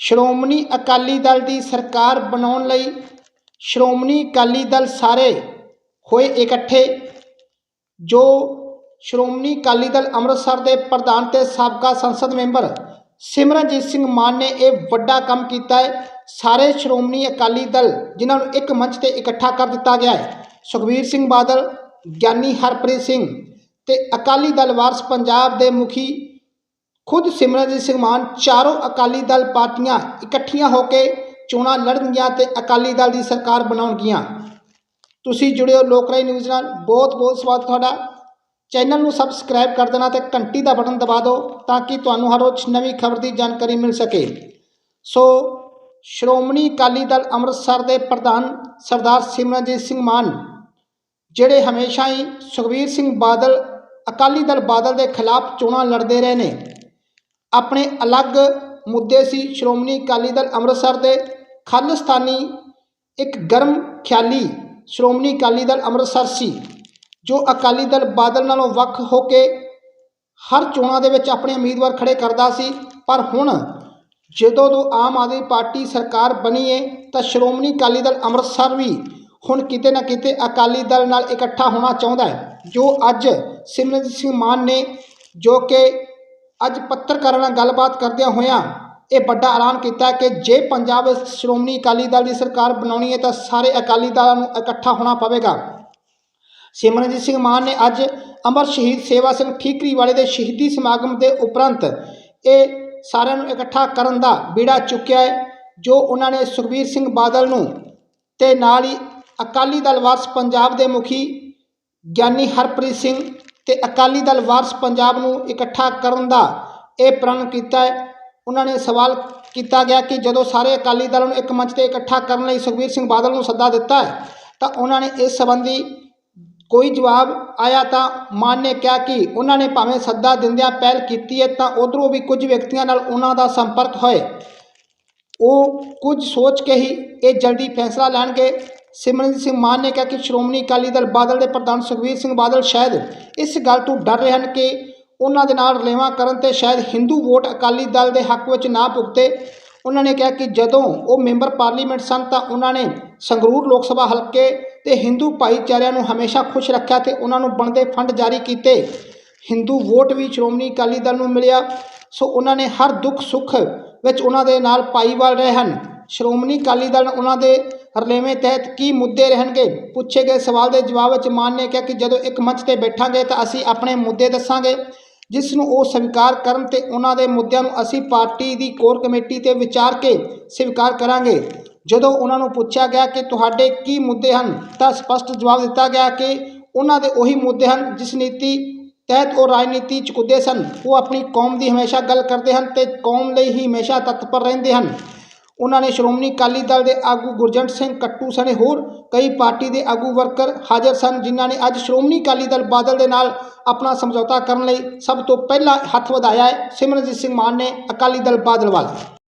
ਸ਼੍ਰੋਮਣੀ ਅਕਾਲੀ ਦਲ ਦੀ ਸਰਕਾਰ ਬਣਾਉਣ ਲਈ ਸ਼੍ਰੋਮਣੀ ਅਕਾਲੀ ਦਲ ਸਾਰੇ ਹੋਏ ਇਕੱਠੇ, ਜੋ ਸ਼੍ਰੋਮਣੀ ਅਕਾਲੀ ਦਲ ਅੰਮ੍ਰਿਤਸਰ ਦੇ ਪ੍ਰਧਾਨ ਤੇ ਸਾਬਕਾ ਸੰਸਦ ਮੈਂਬਰ ਸਿਮਰਨਜੀਤ ਸਿੰਘ ਮਾਨ ਨੇ ਇਹ ਵੱਡਾ ਕੰਮ ਕੀਤਾ ਹੈ। ਸਾਰੇ ਸ਼੍ਰੋਮਣੀ ਅਕਾਲੀ ਦਲ ਜਿਨ੍ਹਾਂ ਨੂੰ ਇੱਕ ਮੰਚ ਤੇ ਇਕੱਠਾ ਕਰ ਦਿੱਤਾ ਗਿਆ ਹੈ, ਸੁਖਬੀਰ ਸਿੰਘ ਬਾਦਲ, ਗਿਆਨੀ ਹਰਪ੍ਰੀਤ ਸਿੰਘ ਤੇ ਅਕਾਲੀ ਦਲ ਵਾਰਸ ਪੰਜਾਬ ਦੇ ਮੁਖੀ ਖੁਦ ਸਿਮਰਨਜੀਤ ਸਿੰਘ ਮਾਨ ਚਾਰੋਂ ਅਕਾਲੀ ਦਲ ਪਾਰਟੀਆਂ ਇਕੱਠੀਆਂ ਹੋ ਕੇ ਚੋਣਾਂ ਲੜਨਗੀਆਂ ਤੇ ਅਕਾਲੀ ਦਲ ਦੀ ਸਰਕਾਰ ਬਣਾਉਣਗੀਆਂ। ਤੁਸੀਂ ਜੁੜਿਓ ਹੋ ਲੋਕਰਾਈ ਨਿਊਜ਼ ਨਾਲ। ਬਹੁਤ ਬਹੁਤ ਸਵਾਗਤ ਤੁਹਾਡਾ। ਚੈਨਲ ਨੂੰ ਸਬਸਕ੍ਰਾਈਬ ਕਰ ਦੇਣਾ ਤੇ ਘੰਟੀ ਦਾ ਬਟਨ ਦਬਾ ਦਿਓ ਤਾਂ ਕਿ ਤੁਹਾਨੂੰ ਹਰ ਰੋਜ਼ ਨਵੀਂ ਖਬਰ ਦੀ ਜਾਣਕਾਰੀ ਮਿਲ ਸਕੇ। ਸੋ, ਸ਼੍ਰੋਮਣੀ ਅਕਾਲੀ ਦਲ ਅੰਮ੍ਰਿਤਸਰ ਦੇ ਪ੍ਰਧਾਨ ਸਰਦਾਰ ਸਿਮਰਨਜੀਤ ਸਿੰਘ ਮਾਨ, ਜਿਹੜੇ ਹਮੇਸ਼ਾ ਹੀ ਸੁਖਬੀਰ ਸਿੰਘ ਬਾਦਲ, ਅਕਾਲੀ ਦਲ ਬਾਦਲ ਦੇ ਖਿਲਾਫ ਚੋਣਾਂ ਲੜਦੇ ਰਹੇ ਨੇ ਆਪਣੇ ਅਲੱਗ ਮੁੱਦੇ ਸੀ। ਸ਼੍ਰੋਮਣੀ ਅਕਾਲੀ ਦਲ ਅੰਮ੍ਰਿਤਸਰ ਦੇ ਖਾਲਿਸਤਾਨੀ ਇੱਕ ਗਰਮ ਖਿਆਲੀ ਸ਼੍ਰੋਮਣੀ ਅਕਾਲੀ ਦਲ ਅੰਮ੍ਰਿਤਸਰ ਸੀ, ਜੋ ਅਕਾਲੀ ਦਲ ਬਾਦਲ ਨਾਲੋਂ ਵੱਖ ਹੋ ਕੇ ਹਰ ਚੋਣਾਂ ਦੇ ਵਿੱਚ ਆਪਣੇ ਉਮੀਦਵਾਰ ਖੜੇ ਕਰਦਾ ਸੀ। ਪਰ ਹੁਣ ਜਦੋਂ ਤੋਂ ਆਮ ਆਦਮੀ ਪਾਰਟੀ ਸਰਕਾਰ ਬਣੀ ਏ, ਤਾਂ ਸ਼੍ਰੋਮਣੀ ਅਕਾਲੀ ਦਲ ਅੰਮ੍ਰਿਤਸਰ ਵੀ ਹੁਣ ਕਿਤੇ ਨਾ ਕਿਤੇ ਅਕਾਲੀ ਦਲ ਨਾਲ ਇਕੱਠਾ ਹੋਣਾ ਚਾਹੁੰਦਾ ਹੈ, ਜੋ ਅੱਜ ਸਿਮਰਨਜੀਤ ਸਿੰਘ ਮਾਨ ਨੇ, ਜੋ ਕਿ ਅੱਜ ਪੱਤਰਕਾਰਾਂ ਨਾਲ ਗੱਲਬਾਤ ਕਰਦਿਆਂ ਹੋਇਆਂ ਇਹ ਵੱਡਾ ਐਲਾਨ ਕੀਤਾ ਕਿ ਜੇ ਪੰਜਾਬ ਵਿੱਚ ਸ਼੍ਰੋਮਣੀ ਅਕਾਲੀ ਦਲ ਦੀ ਸਰਕਾਰ ਬਣਾਉਣੀ ਹੈ ਤਾਂ ਸਾਰੇ ਅਕਾਲੀ ਦਲਾਂ ਨੂੰ ਇਕੱਠਾ ਹੋਣਾ ਪਵੇਗਾ। ਸਿਮਰਨਜੀਤ ਸਿੰਘ ਮਾਨ ਨੇ ਅੱਜ ਅਮਰ ਸ਼ਹੀਦ ਸੇਵਾ ਸਿੰਘ ਠੀਕਰੀ ਵਾਲੇ ਦੇ ਸ਼ਹੀਦੀ ਸਮਾਗਮ ਦੇ ਉਪਰੰਤ ਇਹ ਸਾਰਿਆਂ ਨੂੰ ਇਕੱਠਾ ਕਰਨ ਦਾ ਬੀੜਾ ਚੁੱਕਿਆ ਹੈ, ਜੋ ਉਹਨਾਂ ਨੇ ਸੁਖਬੀਰ ਸਿੰਘ ਬਾਦਲ ਨੂੰ ਤੇ ਨਾਲ ਹੀ ਅਕਾਲੀ ਦਲ ਵਾਰਸ ਪੰਜਾਬ ਦੇ ਮੁਖੀ ਗਿਆਨੀ ਹਰਪ੍ਰੀਤ ਸਿੰਘ ਤੇ ਅਕਾਲੀ ਦਲ ਵਾਰਸ ਪੰਜਾਬ ਨੂੰ ਇਕੱਠਾ ਕਰਨ ਦਾ ਇਹ ਪ੍ਰਣ ਕੀਤਾ ਹੈ। ਉਹਨਾਂ ਨੇ ਸਵਾਲ ਕੀਤਾ ਗਿਆ ਕਿ ਜਦੋਂ ਸਾਰੇ ਅਕਾਲੀ ਦਲ ਨੂੰ ਇੱਕ ਮੰਚ ਤੇ ਇਕੱਠਾ ਕਰਨ ਲਈ ਸੁਖਬੀਰ ਸਿੰਘ ਬਾਦਲ ਨੂੰ ਸੱਦਾ ਦਿੱਤਾ ਹੈ, ਤਾਂ ਉਹਨਾਂ ਨੇ ਇਸ ਸੰਬੰਧੀ ਕੋਈ ਜਵਾਬ ਆਇਆ ਤਾਂ ਮਾਨ ਨੇ ਕਿਹਾ ਕਿ ਉਹਨਾਂ ਨੇ ਭਾਵੇਂ ਸੱਦਾ ਦਿੰਦਿਆਂ ਪਹਿਲ ਕੀਤੀ ਹੈ, ਤਾਂ ਉਧਰੋਂ ਵੀ ਕੁਝ ਵਿਅਕਤੀਆਂ ਨਾਲ ਉਹਨਾਂ ਦਾ ਸੰਪਰਕ ਹੋਏ। ਉਹ ਕੁਝ ਸੋਚ ਕੇ ਹੀ ਇਹ ਜਲਦੀ ਫੈਸਲਾ ਲੈਣਗੇ। ਸਿਮਰਨਜੀਤ ਸਿੰਘ ਮਾਨ ਨੇ ਕਿਹਾ ਕਿ ਸ਼੍ਰੋਮਣੀ ਅਕਾਲੀ ਦਲ ਬਾਦਲ ਦੇ ਪ੍ਰਧਾਨ ਸੁਖਬੀਰ ਸਿੰਘ ਬਾਦਲ ਸ਼ਾਇਦ ਇਸ ਗੱਲ ਤੋਂ ਡਰ ਰਹੇ ਹਨ ਕਿ ਉਹਨਾਂ ਦੇ ਨਾਲ ਰਲੇਵਾਂ ਕਰਨ ਤੇ ਸ਼ਾਇਦ ਹਿੰਦੂ ਵੋਟ ਅਕਾਲੀ ਦਲ ਦੇ ਹੱਕ ਵਿੱਚ ਨਾ ਭੁਗਤੇ। ਉਹਨਾਂ ਨੇ ਕਿਹਾ ਕਿ ਜਦੋਂ ਉਹ ਮੈਂਬਰ ਪਾਰਲੀਮੈਂਟ ਸਨ ਤਾਂ ਉਹਨਾਂ ਨੇ ਸੰਗਰੂਰ ਲੋਕ ਸਭਾ ਹਲਕੇ ਤੇ ਹਿੰਦੂ ਭਾਈਚਾਰਿਆਂ ਨੂੰ ਹਮੇਸ਼ਾ ਖੁਸ਼ ਰੱਖਿਆ ਤੇ ਉਹਨਾਂ ਨੂੰ ਬਣਦੇ ਫੰਡ ਜਾਰੀ ਕੀਤੇ। ਹਿੰਦੂ ਵੋਟ ਵੀ ਸ਼੍ਰੋਮਣੀ ਅਕਾਲੀ ਦਲ ਨੂੰ ਮਿਲਿਆ। ਸੋ ਉਹਨਾਂ ਨੇ ਹਰ ਦੁੱਖ ਸੁੱਖ ਵਿੱਚ ਉਹਨਾਂ ਦੇ ਨਾਲ ਭਾਈਵਾਲ ਰਹੇ ਹਨ। ਸ਼੍ਰੋਮਣੀ ਅਕਾਲੀ ਦਲ ਉਹਨਾਂ ਦੇ ਹਰਲੇਵੇਂ ਤਹਿਤ ਕੀ ਮੁੱਦੇ ਰਹਿਣਗੇ? ਪੁੱਛੇ ਗਏ ਸਵਾਲ ਦੇ ਜਵਾਬ ਵਿੱਚ ਮਾਨ ਨੇ ਕਿਹਾ ਕਿ ਜਦੋਂ ਇੱਕ ਮੰਚ ਤੇ ਬੈਠਾਂਗੇ ਤਾਂ ਅਸੀਂ ਆਪਣੇ ਮੁੱਦੇ ਦੱਸਾਂਗੇ। ਜਿਸ ਨੂੰ ਉਹ ਸਵੀਕਾਰ ਕਰਨ ਤੇ ਉਹਨਾਂ ਦੇ ਮੁੱਦਿਆਂ ਨੂੰ ਅਸੀਂ ਪਾਰਟੀ ਦੀ ਕੋਰ ਕਮੇਟੀ ਤੇ ਵਿਚਾਰ ਕੇ ਸਵੀਕਾਰ ਕਰਾਂਗੇ। ਜਦੋਂ ਉਹਨਾਂ ਨੂੰ ਪੁੱਛਿਆ ਗਿਆ ਕਿ ਤੁਹਾਡੇ ਕੀ ਮੁੱਦੇ ਹਨ, ਤਾਂ ਸਪਸ਼ਟ ਜਵਾਬ ਦਿੱਤਾ ਗਿਆ ਕਿ ਉਹਨਾਂ ਦੇ ਉਹੀ ਮੁੱਦੇ ਹਨ ਜਿਸ ਨੀਤੀ ਤਹਿਤ ਉਹ ਰਾਜਨੀਤੀ ਚ ਕੁੱਦੇ ਸਨ। ਉਹ ਆਪਣੀ ਕੌਮ ਦੀ ਹਮੇਸ਼ਾ ਗੱਲ ਕਰਦੇ ਹਨ ਤੇ ਕੌਮ ਲਈ ਹੀ ਹਮੇਸ਼ਾ ਤਤਪਰ ਰਹਿੰਦੇ ਹਨ। ਉਹਨਾਂ ਨੇ ਸ਼੍ਰੋਮਣੀ ਅਕਾਲੀ ਦਲ ਦੇ ਆਗੂ ਗੁਰਜੰਟ ਸਿੰਘ ਕੱਟੂ ਸਣੇ ਹੋਰ ਕਈ ਪਾਰਟੀ ਦੇ ਆਗੂ ਵਰਕਰ ਹਾਜ਼ਰ ਸਨ, ਜਿਨ੍ਹਾਂ ਨੇ ਅੱਜ ਸ਼੍ਰੋਮਣੀ ਅਕਾਲੀ ਦਲ ਬਾਦਲ ਦੇ ਨਾਲ ਆਪਣਾ ਸਮਝੌਤਾ ਕਰਨ ਲਈ ਸਭ ਤੋਂ ਪਹਿਲਾਂ ਹੱਥ ਵਧਾਇਆ ਹੈ। ਸਿਮਰਨਜੀਤ ਸਿੰਘ ਮਾਨ ਨੇ ਅਕਾਲੀ ਦਲ ਬਾਦਲ ਵੱਲ।